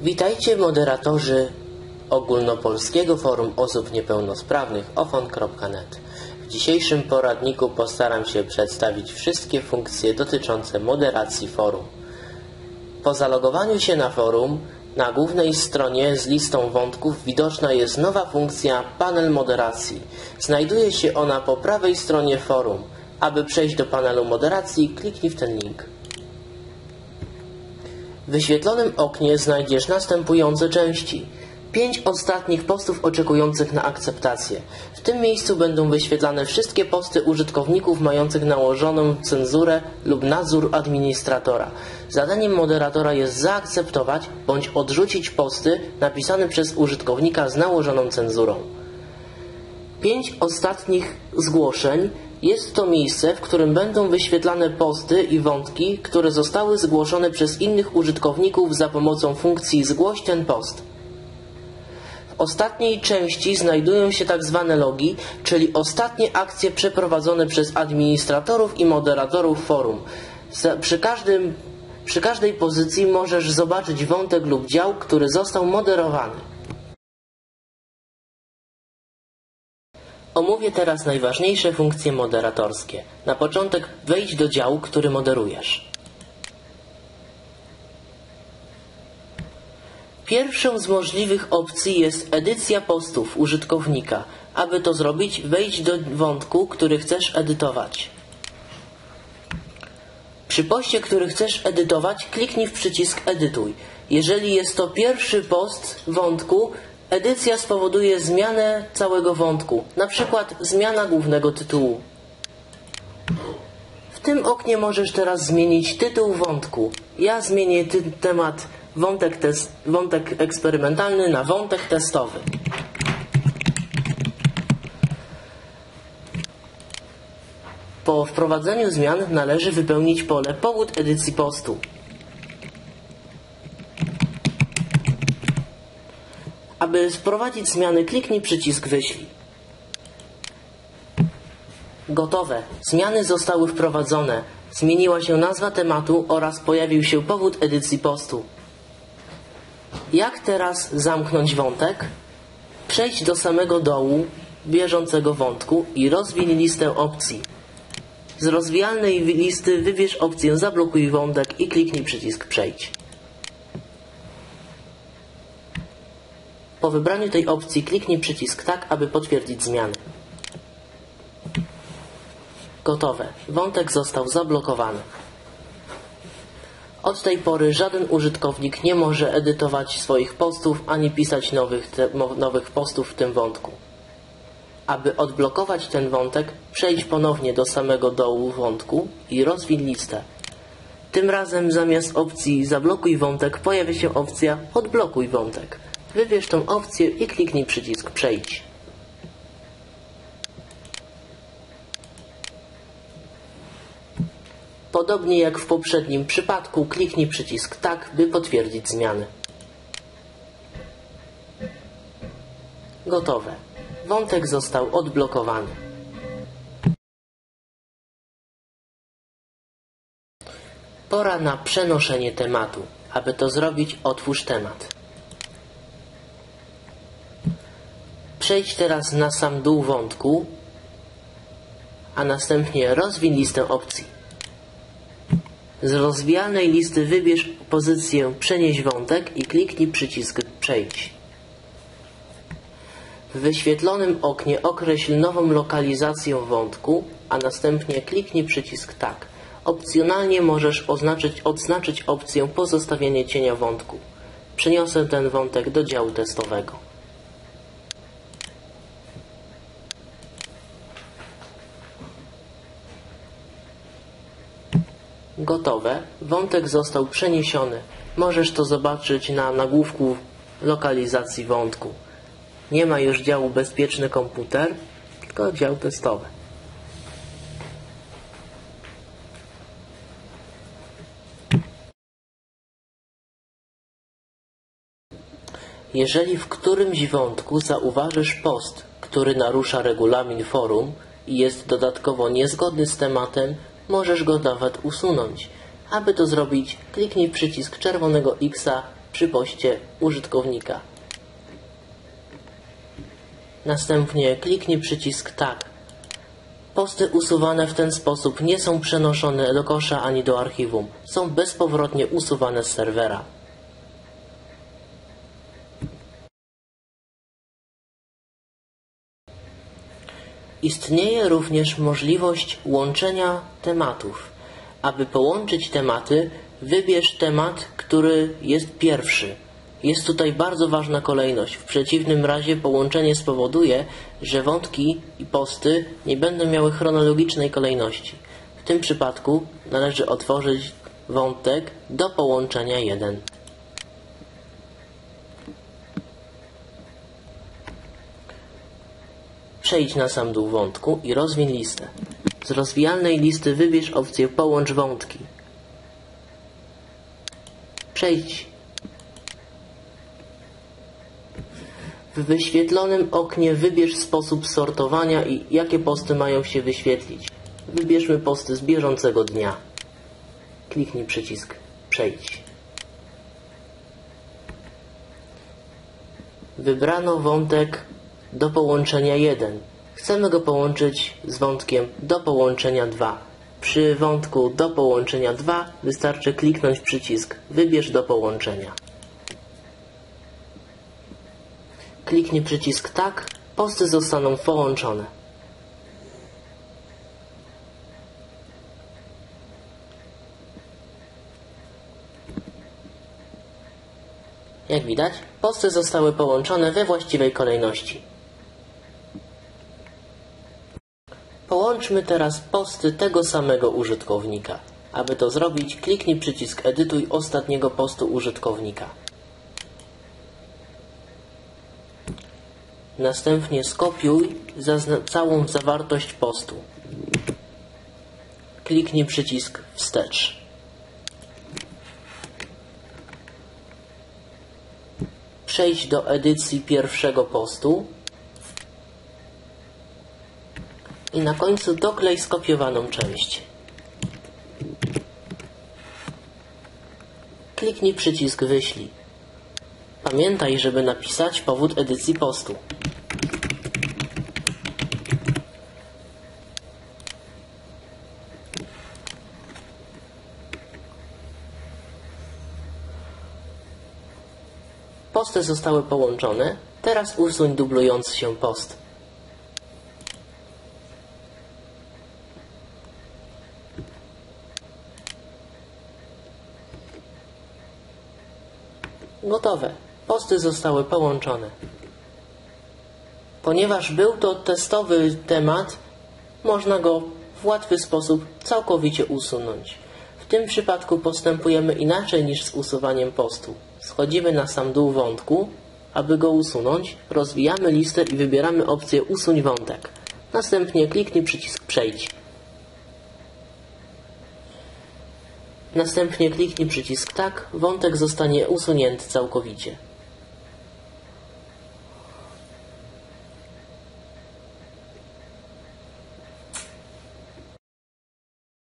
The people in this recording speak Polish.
Witajcie moderatorzy ogólnopolskiego forum osób niepełnosprawnych ofon.net. W dzisiejszym poradniku postaram się przedstawić wszystkie funkcje dotyczące moderacji forum. Po zalogowaniu się na forum na głównej stronie z listą wątków widoczna jest nowa funkcja panel moderacji. Znajduje się ona po prawej stronie forum. Aby przejść do panelu moderacji kliknij w ten link. W wyświetlonym oknie znajdziesz następujące części. Pięć ostatnich postów oczekujących na akceptację. W tym miejscu będą wyświetlane wszystkie posty użytkowników mających nałożoną cenzurę lub nadzór administratora. Zadaniem moderatora jest zaakceptować bądź odrzucić posty napisane przez użytkownika z nałożoną cenzurą. Pięć ostatnich zgłoszeń jest to miejsce, w którym będą wyświetlane posty i wątki, które zostały zgłoszone przez innych użytkowników za pomocą funkcji zgłoś ten post. W ostatniej części znajdują się tak zwane logi, czyli ostatnie akcje przeprowadzone przez administratorów i moderatorów forum. Przy, każdym, przy każdej pozycji możesz zobaczyć wątek lub dział, który został moderowany. Omówię teraz najważniejsze funkcje moderatorskie. Na początek wejdź do działu, który moderujesz. Pierwszą z możliwych opcji jest edycja postów użytkownika. Aby to zrobić, wejdź do wątku, który chcesz edytować. Przy poście, który chcesz edytować, kliknij w przycisk Edytuj. Jeżeli jest to pierwszy post wątku, Edycja spowoduje zmianę całego wątku, na przykład zmiana głównego tytułu. W tym oknie możesz teraz zmienić tytuł wątku. Ja zmienię temat wątek, wątek eksperymentalny na wątek testowy. Po wprowadzeniu zmian należy wypełnić pole powód edycji postu. Aby wprowadzić zmiany, kliknij przycisk Wyślij. Gotowe. Zmiany zostały wprowadzone. Zmieniła się nazwa tematu oraz pojawił się powód edycji postu. Jak teraz zamknąć wątek? Przejdź do samego dołu bieżącego wątku i rozwin listę opcji. Z rozwijalnej listy wybierz opcję Zablokuj wątek i kliknij przycisk Przejdź. Po wybraniu tej opcji kliknij przycisk Tak, aby potwierdzić zmiany. Gotowe. Wątek został zablokowany. Od tej pory żaden użytkownik nie może edytować swoich postów ani pisać nowych, te, nowych postów w tym wątku. Aby odblokować ten wątek, przejdź ponownie do samego dołu wątku i rozwin listę. Tym razem zamiast opcji Zablokuj wątek pojawia się opcja Odblokuj wątek. Wybierz tą opcję i kliknij przycisk Przejdź. Podobnie jak w poprzednim przypadku, kliknij przycisk Tak, by potwierdzić zmiany. Gotowe. Wątek został odblokowany. Pora na przenoszenie tematu. Aby to zrobić, otwórz temat. Przejdź teraz na sam dół wątku, a następnie rozwin listę opcji. Z rozwijalnej listy wybierz pozycję Przenieść wątek i kliknij przycisk Przejdź. W wyświetlonym oknie określ nową lokalizację wątku, a następnie kliknij przycisk Tak. Opcjonalnie możesz oznaczyć, odznaczyć opcję Pozostawienie cienia wątku. Przeniosę ten wątek do działu testowego. Gotowe. Wątek został przeniesiony. Możesz to zobaczyć na nagłówku lokalizacji wątku. Nie ma już działu bezpieczny komputer, tylko dział testowy. Jeżeli w którymś wątku zauważysz post, który narusza regulamin forum i jest dodatkowo niezgodny z tematem, możesz go nawet usunąć. Aby to zrobić, kliknij przycisk czerwonego X przy poście użytkownika. Następnie kliknij przycisk Tak. Posty usuwane w ten sposób nie są przenoszone do kosza ani do archiwum. Są bezpowrotnie usuwane z serwera. Istnieje również możliwość łączenia tematów. Aby połączyć tematy, wybierz temat, który jest pierwszy. Jest tutaj bardzo ważna kolejność. W przeciwnym razie połączenie spowoduje, że wątki i posty nie będą miały chronologicznej kolejności. W tym przypadku należy otworzyć wątek do połączenia 1. Przejdź na sam dół wątku i rozwiń listę. Z rozwijalnej listy wybierz opcję Połącz wątki. Przejdź W wyświetlonym oknie wybierz sposób sortowania i jakie posty mają się wyświetlić. Wybierzmy posty z bieżącego dnia. Kliknij przycisk Przejdź. Wybrano wątek do połączenia 1. Chcemy go połączyć z wątkiem do połączenia 2. Przy wątku do połączenia 2 wystarczy kliknąć przycisk Wybierz do połączenia. Kliknij przycisk Tak, posty zostaną połączone. Jak widać, posty zostały połączone we właściwej kolejności. Połączmy teraz posty tego samego użytkownika. Aby to zrobić, kliknij przycisk Edytuj ostatniego postu użytkownika. Następnie skopiuj całą zawartość postu. Kliknij przycisk Wstecz. Przejdź do edycji pierwszego postu i na końcu doklej skopiowaną część. Kliknij przycisk Wyślij. Pamiętaj, żeby napisać powód edycji postu. Posty zostały połączone. Teraz usuń dublujący się post. Gotowe. Posty zostały połączone. Ponieważ był to testowy temat, można go w łatwy sposób całkowicie usunąć. W tym przypadku postępujemy inaczej niż z usuwaniem postu. Schodzimy na sam dół wątku. Aby go usunąć, rozwijamy listę i wybieramy opcję Usuń wątek. Następnie kliknij przycisk Przejdź. Następnie kliknij przycisk Tak, wątek zostanie usunięty całkowicie.